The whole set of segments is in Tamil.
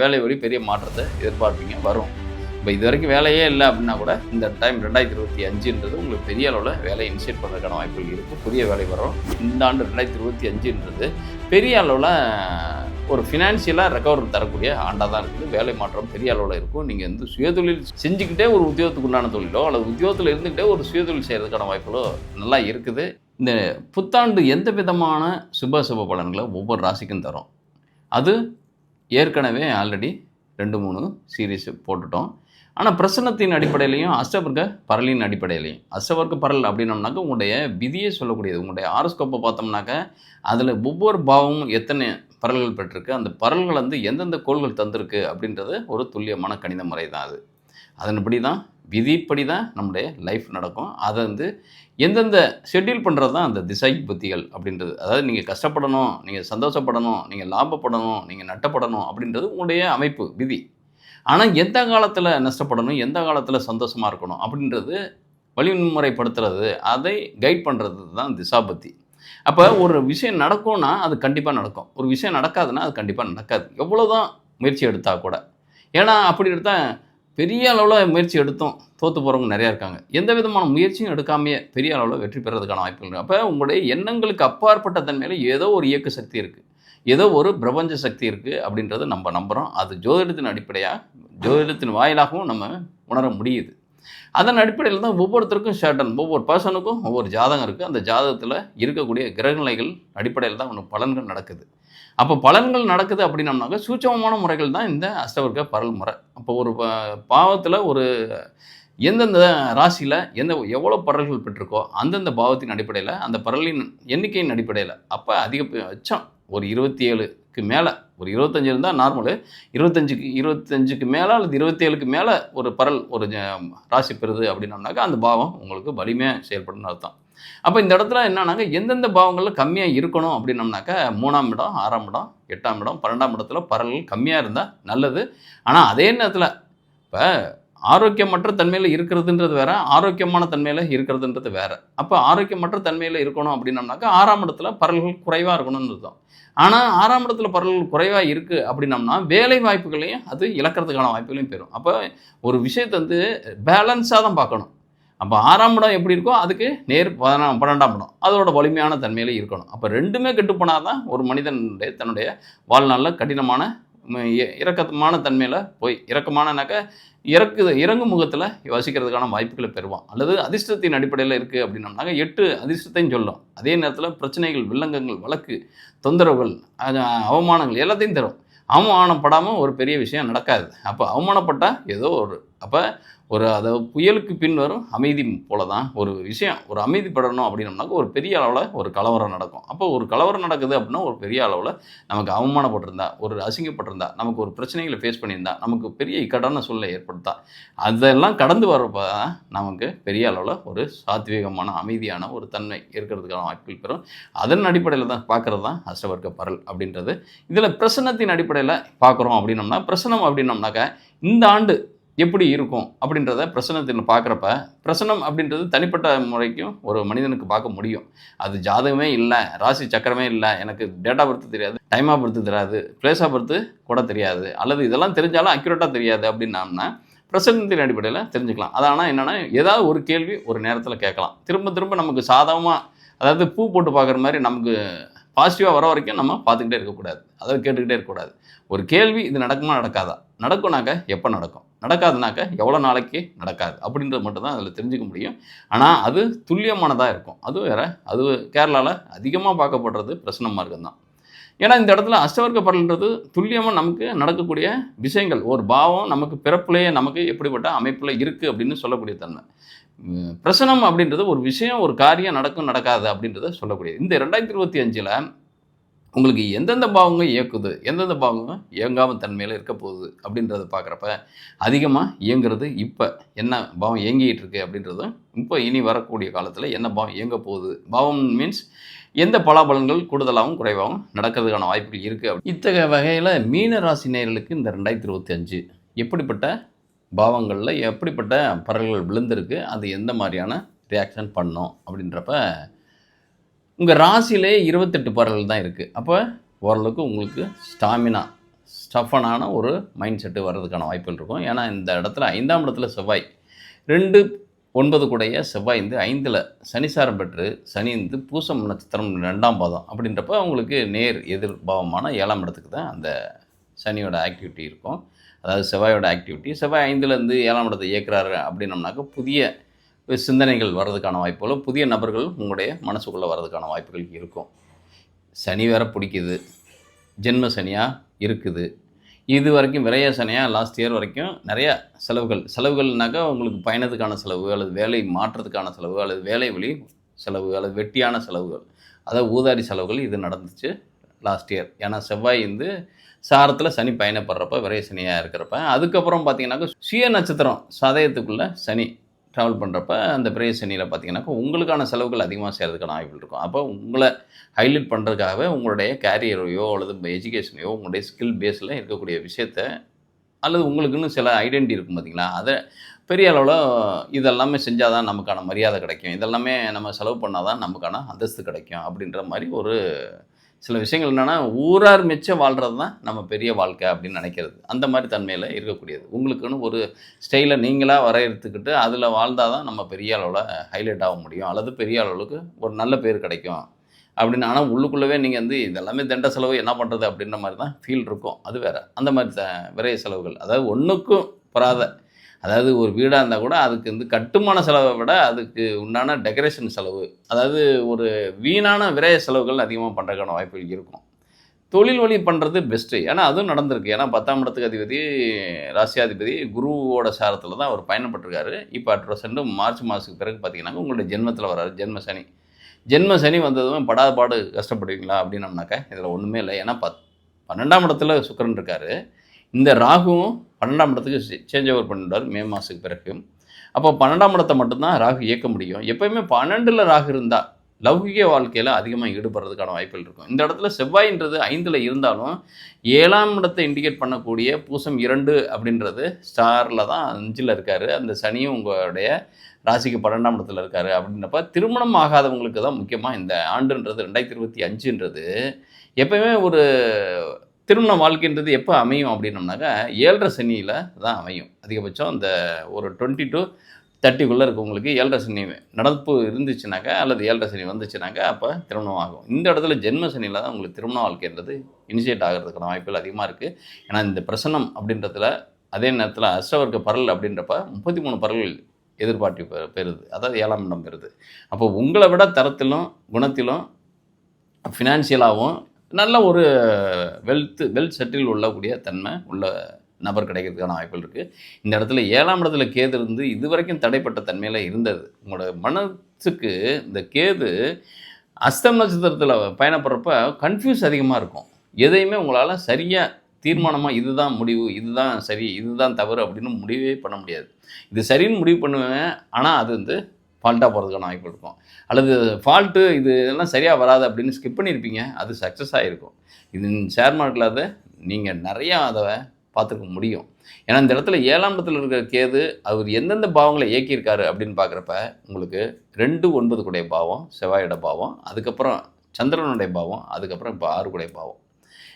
வேலை வழி பெரிய மாற்றத்தை எதிர்பார்ப்பீங்க வரும். இப்போ இது வரைக்கும் வேலையே இல்லை அப்படின்னா கூட இந்த டைம் ரெண்டாயிரத்தி இருபத்தி அஞ்சுன்றது உங்களுக்கு பெரிய அளவில் வேலையை இனிஷியேட் பண்ணுறதுக்கான வாய்ப்புகள் இருக்குது புதிய வேலை வரும். இந்த ஆண்டு ரெண்டாயிரத்தி இருபத்தி அஞ்சுன்றது பெரிய அளவில் ஒரு ஃபினான்ஷியலாக ரெக்கவர் தரக்கூடிய ஆண்டாக தான் இருக்குது. வேலை மாற்றம் பெரிய அளவில் இருக்கும். நீங்கள் வந்து சுயதொழில் செஞ்சுக்கிட்டே ஒரு உத்தியோகத்துக்கு உண்டான தொழிலோ அல்லது உத்தியோகத்தில் இருந்துக்கிட்டே ஒரு சுயதொழில் செய்கிறதுக்கான வாய்ப்புகளோ நல்லா இருக்குது. இந்த புத்தாண்டு எந்த விதமான சுப சுப பலன்களை ஒவ்வொரு ராசிக்கும் தரும்? அது ஏற்கனவே ஆல்ரெடி ரெண்டு மூணு சீரீஸ் போட்டுட்டோம். ஆனால் பிரசன்னத்தின் அடிப்படையிலையும் அஷ்டவர்க்க பரலின் அடிப்படையிலையும். அஷ்டவர்க்க பரல் அப்படின்னோம்னாக்க உங்களுடைய விதியே சொல்லக்கூடியது. உங்களுடைய ஆரோஸ்கோப்பை பார்த்தோம்னாக்க அதில் ஒவ்வொரு பாவமும் எத்தனை பரல்கள் பெற்றிருக்கு அந்த பரல்கள் வந்து எந்தெந்த கோள்கள் தந்திருக்கு அப்படின்றது ஒரு துல்லியமான கணித முறை தான் அது. அதன்படி தான் விதிப்படி தான் நம்முடைய லைஃப் நடக்கும். அதை வந்து எந்தெந்த ஷெட்யூல் பண்ணுறது தான் அந்த திசை புத்திகள் அப்படின்றது. அதாவது நீங்கள் கஷ்டப்படணும் நீங்கள் சந்தோஷப்படணும் நீங்கள் லாபப்படணும் நீங்கள் நட்டப்படணும் அப்படின்றது உங்களுடைய அமைப்பு விதி. ஆனால் எந்த காலத்தில் நஷ்டப்படணும் எந்த காலத்தில் சந்தோஷமாக இருக்கணும் அப்படின்றது வழிமுறைப்படுத்துறது அதை கைட் பண்ணுறது தான் திசாபத்தி அப்போ ஒரு விஷயம் நடக்கும்னா அது கண்டிப்பாக நடக்கும். ஒரு விஷயம் நடக்காதுன்னா அது கண்டிப்பாக நடக்காது. எவ்வளோ தான் முயற்சி எடுத்தால் கூட. ஏன்னா அப்படி எடுத்தால் பெரிய அளவில் முயற்சி எடுத்தோம் தோற்று போகிறவங்க நிறையா இருக்காங்க. எந்த விதமான முயற்சியும் எடுக்காமையே பெரிய அளவில் வெற்றி பெறதுக்கான வாய்ப்புகள் இருக்குது அப்போ உங்களுடைய எண்ணங்களுக்கு அப்பாற்பட்ட தன்மையில் ஏதோ ஒரு இயக்க சக்தி இருக்குது ஏதோ ஒரு பிரபஞ்ச சக்தி இருக்குது அப்படின்றத நம்ம நம்புகிறோம் அது ஜோதிடத்தின் அடிப்படையாக ஜோதிடத்தின் வாயிலாகவும் நம்ம உணர முடியுது. அதன் அடிப்படையில் தான் ஒவ்வொருத்தருக்கும் ஷேர்டன் ஒவ்வொரு பர்சனுக்கும் ஒவ்வொரு ஜாதகம் இருக்குது அந்த ஜாதகத்தில் இருக்கக்கூடிய கிரகநிலைகள் அடிப்படையில் தான் ஒன்று பலன்கள் நடக்குது. அப்போ பலன்கள் நடக்குது அப்படின்னம்னாக்க சூட்சமமான முறைகள் தான் இந்த அஷ்டவர்க்க பரல் முறை. அப்போ ஒரு பாவத்தில் ஒரு எந்தெந்த ராசியில் எந்த எவ்வளோ பரல்கள் பெற்றிருக்கோ அந்தந்த பாவத்தின் அடிப்படையில் அந்த பரலின் எண்ணிக்கையின் அடிப்படையில் அப்போ அதிகபட்சம் ஒரு இருபத்தி ஏழு இருபத்தஞ்சுக்கு மேலே. ஒரு இருபத்தஞ்சு இருந்தால் நார்மலு இருபத்தஞ்சுக்கு இருபத்தஞ்சுக்கு மேலே அல்லது இருபத்தேழுக்கு மேலே ஒரு பரல் ஒரு ராசி பெறுது அப்படின்னம்னாக்கா அந்த பாவம் உங்களுக்கு வலிமையாக செயல்படும் அர்த்தம். அப்போ இந்த இடத்துல என்னன்னாக்கா எந்தெந்த பாவங்களில் கம்மியாக இருக்கணும் அப்படின்னம்னாக்கா மூணாம் இடம் ஆறாம் இடம் எட்டாம் இடம் பன்னெண்டாம் இடத்துல பரல்கள் கம்மியாக இருந்தால் நல்லது. ஆனால் அதே நேரத்தில் இப்போ ஆரோக்கியமற்ற தன்மையில் இருக்கிறதுன்றது வேற ஆரோக்கியமான தன்மையில் இருக்கிறதுன்றது வேற. அப்போ ஆரோக்கியமற்ற தன்மையில் இருக்கணும் அப்படின்னம்னாக்கா ஆறாம் இடத்துல பரல்கள் குறைவாக இருக்கணும்னு அர்த்தம் ஆனால் ஆறாம் இடத்துல பரல்கள் குறைவாக இருக்குது அப்படின்னம்னா வேலை வாய்ப்புகளையும் அது இழக்கிறதுக்கான வாய்ப்புகளையும் பெறும். அப்போ ஒரு விஷயத்தை வந்து பேலன்ஸாக தான் பார்க்கணும். அப்போ ஆறாம் இடம் எப்படி இருக்கோ அதுக்கு நேர் பதினா பன்னெண்டாம் இடம். அதோட வலிமையான தன்மையில் இருக்கணும். அப்போ ரெண்டுமே கெட்டுப்போனால் தான் ஒரு மனிதனுடைய தன்னுடைய வாழ்நாளில் கடினமான இறக்கமான இ- தன்மையில் போய் இறக்கமானனாக்க இறக்கு இறங்கும் முகத்தில் வசிக்கிறதுக்கான வாய்ப்புகளை பெறுவான். அல்லது அதிர்ஷ்டத்தின் அடிப்படையில் இருக்குது அப்படின்னம்னாக்க எட்டு அதிர்ஷ்டத்தையும் சொல்லும். அதே நேரத்தில் பிரச்சனைகள் வில்லங்கங்கள் வழக்கு தொந்தரவுகள் அது அவமானங்கள் எல்லாத்தையும் தரும். அவமானப்படாமல் ஒரு பெரிய விஷயம் நடக்காது. அப்போ அவமானப்பட்டால் ஏதோ ஒரு அப்போ ஒரு அதை புயலுக்கு பின் வரும் அமைதி போல தான் ஒரு விஷயம். ஒரு அமைதிப்படணும் அப்படின்னம்னாக்க ஒரு பெரிய அளவில் ஒரு கலவரம் நடக்கும். அப்போ ஒரு கலவரம் நடக்குது அப்படின்னா ஒரு பெரிய அளவில் நமக்கு அவமானப்பட்டிருந்தா ஒரு அசிங்கப்பட்டிருந்தா நமக்கு ஒரு பிரச்சனைகளை ஃபேஸ் பண்ணியிருந்தா நமக்கு பெரிய இக்கட்டான சூழ்நிலை ஏற்படுத்தா. அதெல்லாம் கடந்து வர்றப்போ தான் நமக்கு பெரிய அளவில் ஒரு சாத்வீகமான அமைதியான ஒரு தன்மை இருக்கிறதுக்கான வாய்ப்புகள் பெறும். அதன் அடிப்படையில் தான் பார்க்குறது தான் அஷ்டவர்க்க பரல் அப்படின்றது. இதில் பிரசன்னத்தின் அடிப்படையில் பார்க்குறோம் அப்படின்னம்னா பிரசனம் அப்படின்னம்னாக்க இந்த ஆண்டு எப்படி இருக்கும் அப்படின்றத பிரசனத்தில் பார்க்குறப்ப பிரசனம் அப்படின்றது தனிப்பட்ட முறைக்கும் ஒரு மனிதனுக்கு பார்க்க முடியும். அது ஜாதகமே இல்லை ராசி சக்கரமே இல்லை எனக்கு டேட்டா பொறுத்து பர்த் தெரியாது டைமாக பர்த்து தெரியாது பிளேஸாக பொறுத்து கூட தெரியாது அல்லது இதெல்லாம் தெரிஞ்சாலும் அக்யூரேட்டாக தெரியாது அப்படின்னம்னா பிரசனத்தின் அடிப்படையில் தெரிஞ்சுக்கலாம். அதனால் ஆனால் என்னென்னா ஏதாவது ஒரு கேள்வி ஒரு நேரத்தில் கேட்கலாம். திரும்ப திரும்ப நமக்கு சாதகமாக அதாவது பூ போட்டு பார்க்குற மாதிரி நமக்கு பாசிட்டிவாக வர வரைக்கும் நம்ம பார்த்துக்கிட்டே இருக்கக்கூடாது. அதாவது கேட்டுக்கிட்டே இருக்கக்கூடாது. ஒரு கேள்வி இது நடக்குமா நடக்காதா? நடக்கும்னாக்க எப்போ நடக்கும்? நடக்காதுனாக்க எவ்வளோ நாளைக்கு நடக்காது? அப்படின்றது மட்டும்தான் அதில் தெரிஞ்சுக்க முடியும். ஆனால் அது துல்லியமானதாக இருக்கும். அது வேற அது கேரளாவில் அதிகமாக பார்க்கப்படுறது பிரசன மார்க்கம் தான். ஏன்னா இந்த இடத்துல அஷ்டவர்க்க பரல்ன்றது துல்லியமாக நமக்கு நடக்கக்கூடிய விஷயங்கள். ஒரு பாவம் நமக்கு பிறப்புலேயே நமக்கு எப்படிப்பட்ட அமைப்பில் இருக்குது அப்படின்னு சொல்லக்கூடிய தன்மை. பிரசனம் அப்படின்றது ஒரு விஷயம் ஒரு காரியம் நடக்கும் நடக்காது அப்படின்றத சொல்லக்கூடியது. இந்த ரெண்டாயிரத்தி இருபத்தி அஞ்சில் உங்களுக்கு எந்தெந்த பாவங்கள் இயக்குது எந்தெந்த பாவங்கள் இயங்காமல் தன்மையில் இருக்க போகுது அப்படின்றத பார்க்குறப்ப அதிகமாக இயங்குறது இப்போ என்ன பாவம் இயங்கிகிட்டு இருக்கு அப்படின்றதும் இப்போ இனி வரக்கூடிய காலத்தில் என்ன பாவம் இயங்க போகுது? பாவம் மீன்ஸ் எந்த பலாபலன்கள் கூடுதலாகவும் குறைவாகவும் நடக்கிறதுக்கான வாய்ப்புகள் இருக்குது அப்படி. இத்தகைய வகையில் மீன ராசி நேர்களுக்கு இந்த ரெண்டாயிரத்தி இருபத்தி அஞ்சு எப்படிப்பட்ட பாவங்களில் எப்படிப்பட்ட பறல்கள் விழுந்திருக்கு அது எந்த மாதிரியான ரியாக்ஷன் பண்ணும் அப்படின்றப்ப உங்கள் ராசியிலே இருபத்தெட்டு பறவைகள் தான் இருக்குது அப்போ ஓரளவுக்கு உங்களுக்கு ஸ்டாமினா ஸ்டஃபனான ஒரு மைண்ட் செட்டு வர்றதுக்கான வாய்ப்புகள் இருக்கும். ஏன்னா இந்த இடத்துல ஐந்தாம் இடத்துல செவ்வாய் ரெண்டு ஒன்பது கூடைய செவ்வாய் வந்து ஐந்தில் சனிசாரம் பெற்று சனி வந்து பூசம் நட்சத்திரம் ரெண்டாம் பாதம் அப்படின்றப்ப அவங்களுக்கு நேர் எதிர்பாவமான ஏழாம் இடத்துக்கு தான் அந்த சனியோட ஆக்டிவிட்டி இருக்கும். அதாவது செவ்வாயோட ஆக்டிவிட்டி செவ்வாய் ஐந்துலேருந்து ஏழாம் இடத்தை இயக்குறாரு அப்படின்னம்னாக்க புதிய சிந்தனைகள் வர்றதுக்கான வாய்ப்புகளும் புதிய நபர்கள் உங்களுடைய மனசுக்குள்ளே வர்றதுக்கான வாய்ப்புகள் இருக்கும். சனி வேற பிடிக்குது. ஜென்ம சனியாக இருக்குது. இது வரைக்கும் விரைய சனியாக லாஸ்ட் இயர் வரைக்கும் நிறையா செலவுகள். செலவுகள்னாக்கா உங்களுக்கு பயணத்துக்கான செலவு அல்லது வேலை மாற்றத்துக்கான செலவு அல்லது வேலை வழி செலவு அல்லது வெட்டியான செலவுகள். அதாவது ஊதாரி செலவுகள் இது நடந்துச்சு லாஸ்ட் இயர் ஏன்னா செவ்வாய் வந்து சாரத்தில் சனி பயணப்படுறப்ப விரைய சனியாக இருக்கிறப்ப. அதுக்கப்புறம் பார்த்தீங்கன்னாக்கா சுய நட்சத்திரம் சதயத்துக்குள்ளே சனி. ட்ராவல் பண்ணுறப்ப அந்த பிரேய சனியில் பார்த்தீங்கன்னாக்கா உங்களுக்கான செலவுகள் அதிகமாக செய்கிறதுக்கான வாய்ப்புகள் இருக்கும். அப்போ உங்களை ஹைலைட் பண்ணுறதுக்காகவே உங்களுடைய கேரியரையோ அல்லது எஜுகேஷனையோ உங்களுடைய ஸ்கில் பேஸில் இருக்கக்கூடிய விஷயத்த அல்லது உங்களுக்குன்னு சில ஐடென்டி இருக்கும் பார்த்தீங்களா அதை பெரிய அளவில் இதெல்லாமே செஞ்சால் தான் நமக்கான மரியாதை கிடைக்கும். இதெல்லாமே நம்ம செலவு பண்ணால் தான் நமக்கான அந்தஸ்து கிடைக்கும் அப்படின்ற மாதிரி ஒரு சில விஷயங்கள் என்னென்னா ஊரார் மிச்சம் வாழ்கிறது தான் நம்ம பெரிய வாழ்க்கை அப்படின்னு நினைக்கிறது. அந்த மாதிரி தன்மையில் இருக்கக்கூடியது. உங்களுக்குன்னு ஒரு ஸ்டைலை நீங்களாக வரையறுத்துக்கிட்டு அதில் வாழ்ந்தால் தான் நம்ம பெரிய அளவில் ஹைலைட் ஆக முடியும். அல்லது பெரிய அளவுக்கு ஒரு நல்ல பேர் கிடைக்கும். அப்படின்னு ஆனால் உள்ளுக்குள்ளவே நீங்கள் வந்து இதெல்லாமே தண்ட செலவு என்ன பண்ணுறது அப்படின்ற மாதிரி தான் ஃபீல் இருக்கும். அது வேறு. அந்த மாதிரி த விரைய செலவுகள். அதாவது ஒன்றுக்கும் பெறாத அதாவது ஒரு வீடாக இருந்தால் கூட அதுக்கு வந்து கட்டுமான செலவை விட அதுக்கு உண்டான டெக்கரேஷன் செலவு. அதாவது ஒரு வீணான விரைய செலவுகள் அதிகமாக பண்ணுறதுக்கான வாய்ப்புகள் இருக்கும். தொழில் வழி பண்ணுறது பெஸ்ட்டு ஏன்னா அதுவும் நடந்திருக்கு. ஏன்னா பத்தாம் இடத்துக்கு அதிபதி ராசியாதிபதி குருவோட சாரத்தில் தான் அவர் பயணப்பட்டிருக்காரு. இப்போ அட் ப்ரெசென்ட் மார்ச் மாதத்துக்கு பிறகு பார்த்தீங்கன்னா உங்களுடைய ஜென்மத்தில் வராரு. ஜென்ம சனி. ஜென்ம சனி வந்ததும் படாத பாடு கஷ்டப்படுவீங்களா அப்படின்னம்னாக்கா இதில் ஒன்றுமே இல்லை. ஏன்னா பத் பன்னெண்டாம் இடத்துல சுக்கரன் இருக்கார். இந்த ராகுவும் பன்னெண்டாம் இடத்துக்கு சேஞ்ச் ஓவர் பண்ணிட்டார் மே மாதத்துக்கு பிறகு. அப்போ பன்னெண்டாம் இடத்தை மட்டும்தான் ராகு இயக்க முடியும். எப்பயுமே பன்னெண்டில் ராகு இருந்தால் லௌகிக வாழ்க்கையில் அதிகமாக ஈடுபடுறதுக்கான வாய்ப்புகள் இருக்கும். இந்த இடத்துல செவ்வாயின்றது ஐந்தில் இருந்தாலும் ஏழாம் இடத்தை இண்டிகேட் பண்ணக்கூடிய பூசம் இரண்டு அப்படின்றது ஸ்டாரில் தான் அஞ்சில் இருக்கார். அந்த சனியும் உங்களுடைய ராசிக்கு பன்னெண்டாம் இடத்துல இருக்காரு அப்படின்றப்ப திருமணம் ஆகாதவங்களுக்கு தான் முக்கியமாக இந்த ஆண்டுன்றது ரெண்டாயிரத்தி இருபத்தி அஞ்சுன்றது. எப்பயுமே ஒரு திருமண வாழ்க்கைன்றது எப்போ அமையும் அப்படின்னம்னாக்கா ஏழரை சனியில் தான் அமையும். அதிகபட்சம் அந்த ஒரு டுவெண்ட்டி டு தேர்ட்டிக்குள்ளே இருக்கவங்களுக்கு ஏழரை சனி நடப்பு இருந்துச்சுனாக்கா அல்லது ஏழரை சனி வந்துச்சுனாக்கா அப்போ திருமணம் ஆகும். இந்த இடத்துல ஜென்ம சனியில் தான் உங்களுக்கு திருமண வாழ்க்கைன்றது இனிஷியேட் ஆகிறதுக்கான வாய்ப்புகள் அதிகமாக இருக்குது ஏன்னா இந்த பிரசனம் அப்படின்றதுல அதே நேரத்தில் அஷ்டவர்க்க பரல் அப்படின்றப்ப முப்பத்தி மூணு பரல்கள் எதிர்பார்ட்டி பெ பெறுது. அதாவது ஏழாம் இடம் பெறுது. அப்போ உங்களை விட தரத்திலும் குணத்திலும் ஃபினான்ஷியலாகவும் நல்ல ஒரு வெல்த் வெல் செட்டில் உள்ளக்கூடிய தன்மை உள்ள நபர் கிடைக்கிறதுக்கான வாய்ப்புகள் இருக்குது இந்த இடத்துல ஏழாம் இடத்துல கேது இருந்து இது வரைக்கும் தடைப்பட்ட தன்மையில் இருந்தது. உங்களோட மனசுக்கு இந்த கேது அஸ்தம் நட்சத்திரத்தில் பயணப்படுறப்ப கன்ஃபியூஸ் அதிகமாக இருக்கும். எதையுமே உங்களால் சரியாக தீர்மானமாக இதுதான் முடிவு இதுதான் சரி இதுதான் தவறு அப்படின்னு முடிவே பண்ண முடியாது. இது சரின்னு முடிவு பண்ணுவேன் ஆனால் அது வந்து ஃபால்ட்டாக போகிறதுக்கான வாய்ப்பு இருக்கும். அல்லது ஃபால்ட்டு இது எல்லாம் சரியாக வராது அப்படின்னு ஸ்கிப் பண்ணியிருப்பீங்க அது சக்ஸஸ் ஆகிருக்கும் இது ஷேர் மார்க்கெட்டில் அதை நீங்கள் நிறையா அதை பார்த்துக்க முடியும். ஏன்னா இந்த இடத்துல ஏழாம் இடத்துல இருக்கிற கேது அவர் எந்தெந்த பாவங்களை இயக்கியிருக்காரு அப்படின்னு பார்க்குறப்ப உங்களுக்கு ரெண்டு ஒன்பது கூடைய பாவம் செவ்வாயோட பாவம் அதுக்கப்புறம் சந்திரனுடைய பாவம் அதுக்கப்புறம் இப்போ ஆறு கூடைய பாவம்.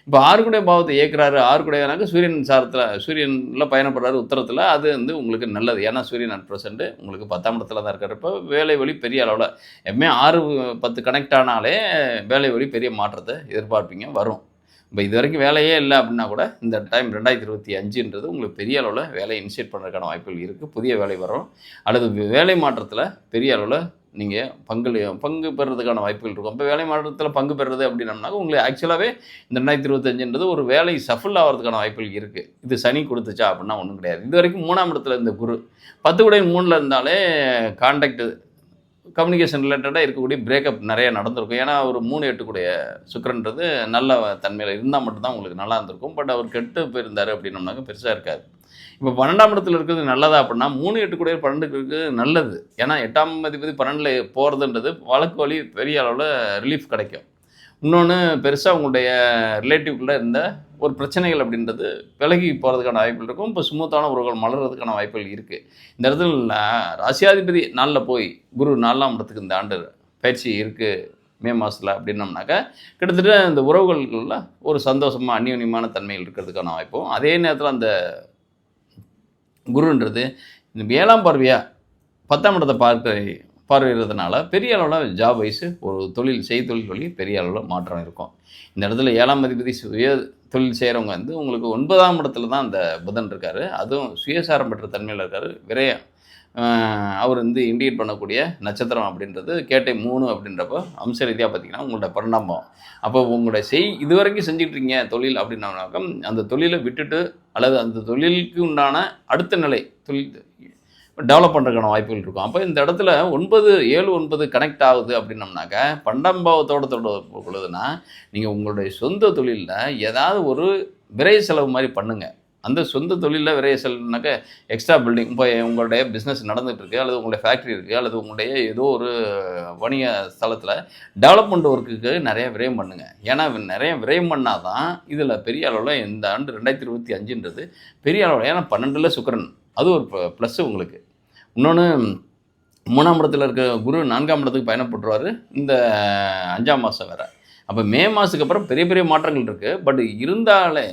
இப்போ ஆறுகுடைய பாவத்தை இயக்குறாரு ஆறுகுடையனாக்க சூரியன் சாரத்தில் சூரியனில் பயணப்படுறாரு உத்தரத்தில் அது வந்து உங்களுக்கு நல்லது. ஏன்னா சூரியன் அட் ப்ரெசென்ட் உங்களுக்கு பத்தாம் இடத்துல தான் இருக்கிறப்ப வேலை வழி பெரிய அளவில் எப்பவுமே ஆறு பத்து கனெக்ட் ஆனாலே வேலை வழி பெரிய மாற்றத்தை எதிர்பார்ப்பீங்க வரும். இப்போ இது வரைக்கும் வேலையே இல்லை அப்படின்னா கூட இந்த டைம் ரெண்டாயிரத்தி இருபத்தி அஞ்சுன்றது உங்களுக்கு பெரிய அளவில் வேலையை இனிஷியேட் பண்ணுறதுக்கான வாய்ப்புகள் இருக்குது புதிய வேலை வரும். அல்லது வேலை மாற்றத்தில் பெரிய அளவில் நீங்கள் பங்கு பங்கு பெறுறதுக்கான வாய்ப்புகள் இருக்கும். இப்போ வேலை மாற்றத்தில் பங்கு பெறுறது அப்படின்னம்னாக்க உங்களுக்கு ஆக்சுவலாகவே இந்த ரெண்டாயிரத்தி இருபத்தஞ்சுன்றது ஒரு வேலை சஃபல் ஆகிறதுக்கான வாய்ப்புகள் இருக்குது இது சனி கொடுத்துச்சா அப்படின்னா ஒன்றும் கிடையாது. இது வரைக்கும் மூணாம் இடத்துல இருந்த குரு பத்து கூட மூணில் இருந்தாலே கான்டாக்ட் கம்யூனிகேஷன் ரிலேட்டடாக இருக்கக்கூடிய பிரேக்கப் நிறைய நடந்திருக்கும். ஏன்னா ஒரு மூணு எட்டுக்கூடிய சுக்கரன்றது நல்ல தன்மையில் இருந்தால் மட்டும்தான் உங்களுக்கு நல்லா இருந்திருக்கும். பட் அவர் கெட்டு போயிருந்தார் அப்படின்னம்னாக்க பெருசாக இருக்காது. இப்போ பன்னெண்டாம் இடத்துல இருக்கிறது நல்லதா அப்படின்னா மூணு எட்டு கூட பன்னெண்டுக்கு இருக்கிறது நல்லது. ஏன்னா எட்டாம் அதிபதி பன்னெண்டில் போகிறதுன்றது வழக்கு வழி பெரிய அளவில் ரிலீஃப் கிடைக்கும். இன்னொன்று பெருசாக உங்களுடைய ரிலேட்டிவ்குள்ளே இருந்த ஒரு பிரச்சனைகள் அப்படின்றது விலகி போகிறதுக்கான வாய்ப்புகள் இருக்கும். இப்போ சுமூத்தான உறவுகள் மலர்றதுக்கான வாய்ப்புகள் இருக்குது இந்த இடத்துல ராசியாதிபதி நாளில் போய் குரு நாலாம் இடத்துக்கு இந்த ஆண்டு பயிற்சி இருக்குது மே மாதத்தில் அப்படின்னம்னாக்கா கிட்டத்தட்ட இந்த உறவுகளுக்குள்ள ஒரு சந்தோஷமாக அந்யோன்யமான தன்மைகள் இருக்கிறதுக்கான வாய்ப்பும். அதே நேரத்தில் அந்த குருன்றது. இந்த ஏழாம் பார்வையாக பத்தாம் இடத்தை பார்க்க பார்வையிடுறதுனால பெரிய அளவில் ஜாப் வைஸு ஒரு தொழில் செய்தொழில் வழி பெரிய அளவில் மாற்றம் இருக்கும். இந்த இடத்துல ஏழாம் அதிபதி சுய தொழில் செய்கிறவங்க வந்து உங்களுக்கு ஒன்பதாம் இடத்துல தான் அந்த புதன் இருக்கார். அதுவும் சுயசாரம் பெற்ற தன்மையில் இருக்கார். விரயம். அவர் வந்து இண்டிகேட் பண்ணக்கூடிய நட்சத்திரம் அப்படின்றது கேட்டை மூணு அப்படின்றப்போ அம்ச ரீதியாக பார்த்தீங்கன்னா உங்களோட பரிணாமம். அப்போ உங்களுடைய செய் இது வரைக்கும் செஞ்சுட்டு இருக்கீங்க தொழில் அப்படின்னாக்கா அந்த தொழிலை விட்டுட்டு அல்லது அந்த தொழிலுக்கு உண்டான அடுத்த நிலை தொழில் டெவலப் பண்ணுறதுக்கான வாய்ப்புகள் இருக்கும். அப்போ இந்த இடத்துல ஒன்பது ஏழு ஒன்பது கனெக்ட் ஆகுது அப்படின்னம்னாக்க பண்டம்பாவத்தோட பாவத்தோட தொடர்பு நீங்கள் உங்களுடைய சொந்த தொழிலில் ஏதாவது ஒரு விரை செலவு மாதிரி பண்ணுங்கள் அந்த சொந்த தொழிலில் விரைய செலவுனாக்க எக்ஸ்ட்ரா பில்டிங் இப்போ உங்களுடைய பிஸ்னஸ் நடந்துகிட்ருக்கு அல்லது உங்களுடைய ஃபேக்ட்ரி இருக்குது அல்லது உங்களுடைய ஏதோ ஒரு வணிக ஸ்தலத்தில் டெவலப்மெண்ட் ஒர்க்குக்கு நிறைய விரயம் பண்ணுங்கள் ஏன்னா நிறைய விரயம் பண்ணால் தான் இதில் பெரிய அளவில் இந்த ஆண்டு ரெண்டாயிரத்தி இருபத்தி அஞ்சுன்றது பெரிய அளவில் ஏன்னா பன்னெண்டில் சுக்கிரன். அது ஒரு ப்ளஸ்ஸு உங்களுக்கு. இன்னொன்று மூணாம் இடத்துல இருக்க குரு நான்காம் இடத்துக்கு பயணப்படுறாரு இந்த அஞ்சாம் மாதம் வேறு. அப்போ மே மாதத்துக்கு அப்புறம் பெரிய பெரிய மாற்றங்கள் இருக்குது பட் இருந்தாலே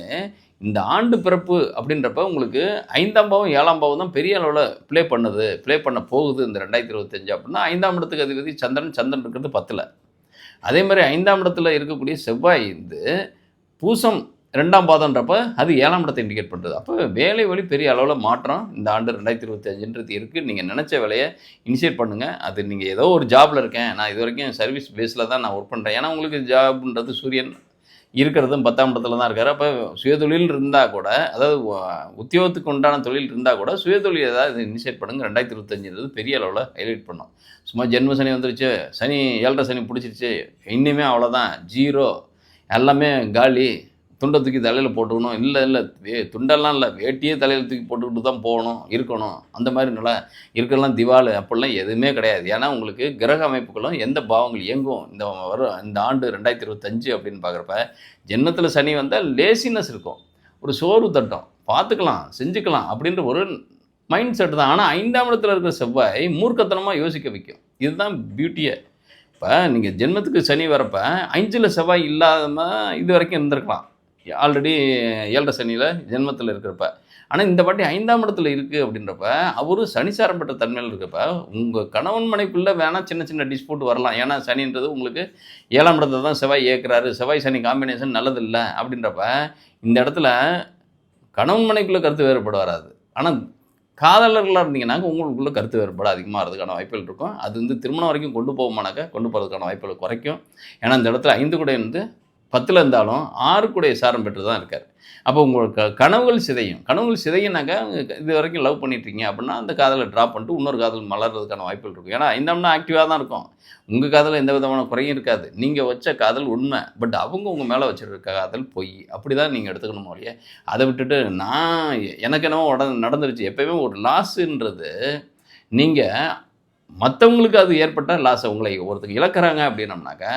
இந்த ஆண்டு பிறப்பு அப்படின்றப்ப உங்களுக்கு ஐந்தாம் பாவம் ஏழாம் பாவம் தான் பெரிய அளவில் ப்ளே பண்ணுது ப்ளே பண்ண போகுது இந்த ரெண்டாயிரத்தி இருபத்தஞ்சு அப்படின்னா ஐந்தாம் இடத்துக்கு அதிபதி சந்திரன் சந்திரன் இருக்கிறது பத்தில். அதே மாதிரி ஐந்தாம் இடத்துல இருக்கக்கூடிய செவ்வாய் வந்து பூசம் ரெண்டாம் பாதம்ன்றப்ப அது ஏழாம் இடத்தை இண்டிகேட் பண்ணுறது அப்போ வேலை வழி பெரிய அளவில் மாற்றம் இந்த ஆண்டு ரெண்டாயிரத்தி இருபத்தி அஞ்சுன்றது இருக்குது நீங்கள் நினச்ச வேலையை இனிஷியேட் பண்ணுங்கள் அது நீங்கள் ஏதோ ஒரு ஜாபில் இருக்கேன். நான் இது வரைக்கும் சர்வீஸ் பேஸில் தான் நான் ஒர்க் பண்ணுறேன் ஏன்னா உங்களுக்கு ஜாப்ன்றது சூரியன் இருக்கிறதும் பத்தாம் இடத்துல தான் இருக்கார். அப்போ சுயதொழில் இருந்தால் கூட அதாவது உத்தியோகத்துக்கு உண்டான தொழில் இருந்தால் கூட சுயதொழில் ஏதாவது இனிஷியேட் பண்ணுங்க. ரெண்டாயிரத்தி இருபத்தஞ்சுன்றது பெரிய அளவில் ஹைலைட் பண்ணும். சும்மா ஜென்ம சனி வந்துருச்சு சனி ஏழரை சனி பிடிச்சிருச்சு இன்னுமே அவ்வளோதான் ஜீரோ எல்லாமே காலி. துண்டை தூக்கி தலையில் போட்டுக்கணும். இல்லை இல்லை. வே துண்டெல்லாம் இல்லை. வேட்டியே தலையில் தூக்கி போட்டுக்கிட்டு தான் போகணும் இருக்கணும். அந்த மாதிரி நல்லா இருக்கலாம் திவாலு அப்படிலாம் எதுவுமே கிடையாது. ஏன்னா உங்களுக்கு கிரக அமைப்புகளும் எந்த பாவங்கள் இயங்கும்? இந்த வரும் இந்த ஆண்டு ரெண்டாயிரத்தி இருபத்தஞ்சு அப்படின்னு பார்க்குறப்ப ஜென்மத்தில் சனி வந்தால் லேசினஸ் இருக்கும். ஒரு சோறு தட்டம். பார்த்துக்கலாம் செஞ்சுக்கலாம் அப்படின்ற ஒரு மைண்ட் செட் தான். ஆனால் ஐந்தாம் இடத்துல இருக்கிற செவ்வாய் மூர்க்கத்தனமாக யோசிக்க வைக்கும். இதுதான் பியூட்டியை இப்போ நீங்கள் ஜென்மத்துக்கு சனி வரப்போ அஞ்சில் செவ்வாய் இல்லாம இது வரைக்கும் இருந்திருக்கலாம். ஆல்ரெடி ஏழரை சனியில் ஜென்மத்தில் இருக்கிறப்ப. ஆனால் இந்த வாட்டி ஐந்தாம் இடத்துல இருக்குது அப்படின்றப்ப அவரும் சனிசாரம் பெற்ற தன்மையில் இருக்கப்ப உங்கள் கணவன் மனைக்குள்ளே வேணால் சின்ன சின்ன டிஸ்பியூட் வரலாம். ஏன்னா சனின்றது உங்களுக்கு ஏழாம் இடத்துல தான் செவ்வாய் ஏற்கிறாரு செவ்வாய் சனி காம்பினேஷன் நல்லதில்லை அப்படின்றப்ப இந்த இடத்துல கணவன் மனைக்குள்ளே கருத்து வேறுபாடு வராது. ஆனால் காதலர்களாக இருந்தீங்கன்னாக்க உங்களுக்குள்ள கருத்து வேறுபாடு அதிகமாக வரதுக்கான வாய்ப்புகள் இருக்கும். அது வந்து திருமணம் வரைக்கும் கொண்டு போகுமானாக்க கொண்டு போகிறதுக்கான வாய்ப்புகள் குறைக்கும். ஏன்னா இந்த இடத்துல ஐந்து கூட வந்து பத்தில் இருந்தாலும் ஆறுக்குடைய சாரம் பெற்று தான் இருக்கார். அப்போ உங்களுக்கு கனவுகள் சிதையும். கனவுகள் சிதையினாக்கா இது வரைக்கும் லவ் பண்ணிட்டுருக்கீங்க அப்படின்னா அந்த காதலை ட்ராப் பண்ணிட்டு இன்னொரு காதல் மலர்றதுக்கான வாய்ப்புகள் இருக்கும். ஏன்னா இந்தம்னா ஆக்டிவாக தான் இருக்கும். உங்கள் காதல் எந்த விதமான குறையும் இருக்காது. நீங்கள் வச்ச காதல் உண்மை. பட் அவங்க உங்கள் மேலே வச்சுருக்க காதல் பொய். அப்படி தான் நீங்கள் எடுத்துக்கணும் இல்லையா? அதை விட்டுட்டு நான் எனக்கு என்னவோ உடனே நடந்துருச்சு. எப்பயுமே ஒரு லாஸுன்றது நீங்கள் மற்றவங்களுக்கு அது ஏற்பட்ட லாஸை உங்களை ஒருத்தருக்கு இழக்கிறாங்க அப்படின்னம்னாக்கா